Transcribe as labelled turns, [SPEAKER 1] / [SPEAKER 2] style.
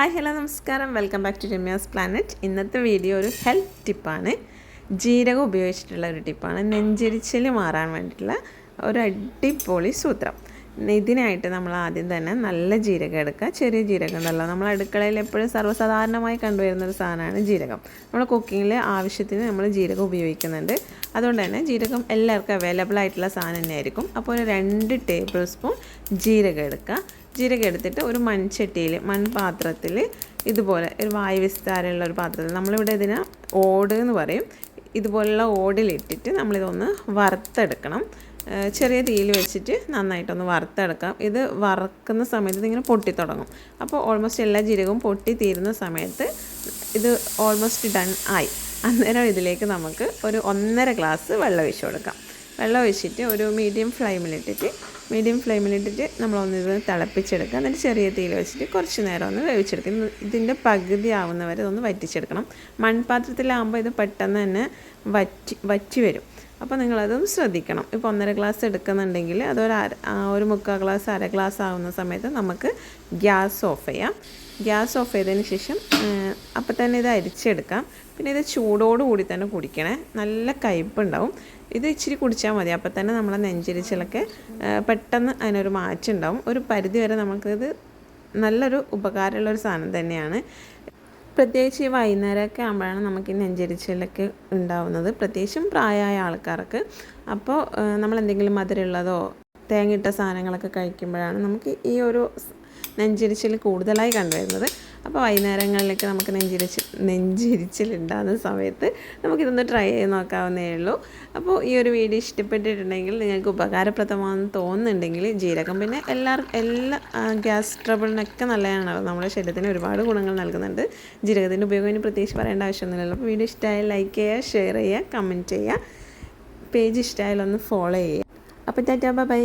[SPEAKER 1] Hi hello നമസ്കാരം. Welcome back to Ramya's planet ഇന്നത്തെ video ഒരു ഹെൽത്ത് ടിപ്പാണ് ജീരകം ഉപയോഗിച്ചിട്ടുള്ള ഒരു ടിപ്പാണ് നെഞ്ചരിച്ചിൽ മാറാൻ വേണ്ടിയിട്ടുള്ള ഒരു അടിപൊളി സൂത്രം. ഇതിനായിട്ട് നമ്മൾ ആദ്യം തന്നെ നല്ല ജീരകം എടുക്കുക. ചെറിയ ജീരകം ഉണ്ടല്ലോ നമ്മൾ അടുക്കളയിൽ എപ്പോഴും സർവസാധാരണമായി കണ്ടുവരുന്ന ഒരു സാധനമാണ് ജീരകം. നമ്മൾ കുക്കിങ്ങിൽ ആവശ്യത്തിന് നമ്മൾ ജീരകം ഉപയോഗിക്കുന്നുണ്ട്. അതുകൊണ്ട് തന്നെ ജീരകം എല്ലാവർക്കും അവൈലബിൾ ആയിട്ടുള്ള സാധനം തന്നെയായിരിക്കും. അപ്പോൾ ഒരു രണ്ട് ടേബിൾ സ്പൂൺ ജീരകം എടുക്കുക. ജീരകം എടുത്തിട്ട് ഒരു മൺചട്ടിയിൽ മൺപാത്രത്തിൽ ഇതുപോലെ ഒരു വായു വിസ്താരമുള്ള ഒരു പാത്രത്തിൽ നമ്മളിവിടെ ഇതിനെ ഓട് എന്ന് പറയും. ഇതുപോലുള്ള ഓടിലിട്ടിട്ട് നമ്മളിതൊന്ന് വറുത്തെടുക്കണം. ചെറിയ തീയിൽ വെച്ചിട്ട് നന്നായിട്ടൊന്ന് വറുത്തെടുക്കാം. ഇത് വറക്കുന്ന സമയത്ത് ഇതിങ്ങനെ പൊട്ടിത്തുടങ്ങും. അപ്പോൾ ഓൾമോസ്റ്റ് എല്ലാ ജീരകവും പൊട്ടി തീരുന്ന സമയത്ത് ഇത് ഓൾമോസ്റ്റ് ഡൺ ആയി. അന്നേരം ഇതിലേക്ക് നമുക്ക് ഒരു ഒന്നര ഗ്ലാസ് വെള്ളം ഒഴിച്ച് കൊടുക്കാം. വെള്ളം ഒഴിച്ചിട്ട് ഒരു മീഡിയം ഫ്ലെയിമിലിട്ടിട്ട് മീഡിയം ഫ്ലെയിമിലിട്ടിട്ട് നമ്മൾ ഇത് തിളപ്പിച്ചെടുക്കുക. എന്നിട്ട് ചെറിയ തീയിൽ വെച്ചിട്ട് കുറച്ച് നേരം ഒന്ന് വേവിച്ചെടുക്കുക. ഇതിന്റെ പകുതി ആവുന്നവരെ ഇതൊന്ന് വറ്റിച്ചെടുക്കണം. മൺപാത്രത്തിലാകുമ്പോൾ ഇത് പെട്ടെന്ന് തന്നെ വറ്റി വറ്റി വരും. അപ്പോൾ നിങ്ങളതൊന്ന് ശ്രദ്ധിക്കണം. ഇപ്പോൾ ഒന്നര ഗ്ലാസ് എടുക്കുന്നുണ്ടെങ്കിൽ അതൊരു അര ഒരു മുക്കാൽ ഗ്ലാസ് അര ഗ്ലാസ് ആവുന്ന സമയത്ത് നമുക്ക് ഗ്യാസ് ഓഫ് ചെയ്യാം. ഗ്യാസ് ഓഫ് ചെയ്തതിന് ശേഷം അപ്പം തന്നെ ഇത് അരിച്ചെടുക്കാം. പിന്നെ ഇത് ചൂടോട് കൂടി തന്നെ കുടിക്കണേ. നല്ല കയ്പുണ്ടാവും ഇത് ഇച്ചിരി കുടിച്ചാൽ മതി. അപ്പം തന്നെ നമ്മളെ നെഞ്ചരിച്ചിലൊക്കെ ആ, പെട്ടെന്ന് അതിനൊരു ഉണ്ടാവും ഒരു പരിധി വരെ നമുക്കിത് നല്ലൊരു ഉപകാരമുള്ള ഒരു സാധനം തന്നെയാണ്. പ്രത്യേകിച്ച് ഈ വൈകുന്നേരമൊക്കെ ആകുമ്പോഴാണ് നമുക്ക് ഈ നെഞ്ചരിച്ചിലൊക്കെ ഉണ്ടാവുന്നത്. പ്രത്യേകിച്ചും പ്രായമായ ആൾക്കാർക്ക്. അപ്പോൾ നമ്മൾ എന്തെങ്കിലും മധുരമുള്ളതോ തേങ്ങിട്ട സാധനങ്ങളൊക്കെ കഴിക്കുമ്പോഴാണ് നമുക്ക് ഈ ഒരു നെഞ്ചിരിച്ചിൽ കൂടുതലായി കണ്ടുവരുന്നത്. അപ്പോൾ വൈകുന്നേരങ്ങളിലേക്ക് നമുക്ക് നെഞ്ചിരിച്ചിൽ നെഞ്ചിരിച്ചിൽ ഉണ്ടാകുന്ന സമയത്ത് നമുക്കിതൊന്ന് ട്രൈ ചെയ്ത് നോക്കാവുന്നേ ഉള്ളൂ. അപ്പോൾ ഈ ഒരു വീഡിയോ ഇഷ്ടപ്പെട്ടിട്ടുണ്ടെങ്കിൽ നിങ്ങൾക്ക് ഉപകാരപ്രദമാണെന്ന് തോന്നുന്നുണ്ടെങ്കിൽ ജീരകം പിന്നെ എല്ലാവർക്കും എല്ലാ ഗ്യാസ് ട്രബിളിനൊക്കെ നല്ലതാണ്. നമ്മുടെ ശരീരത്തിന് ഒരുപാട് ഗുണങ്ങൾ നൽകുന്നുണ്ട്. ജീരകത്തിന്റെ ഉപയോഗം ഇനി പ്രത്യേകിച്ച് പറയേണ്ട ആവശ്യമൊന്നുമില്ലല്ലോ. അപ്പോൾ വീഡിയോ ഇഷ്ടമായാൽ ലൈക്ക് ചെയ്യുക ഷെയർ ചെയ്യുക കമന്റ് ചെയ്യുക. പേജ് ഇഷ്ടമായാലൊന്ന് ഫോളോ ചെയ്യുക. അപ്പോൾ ടാറ്റാ ബൈ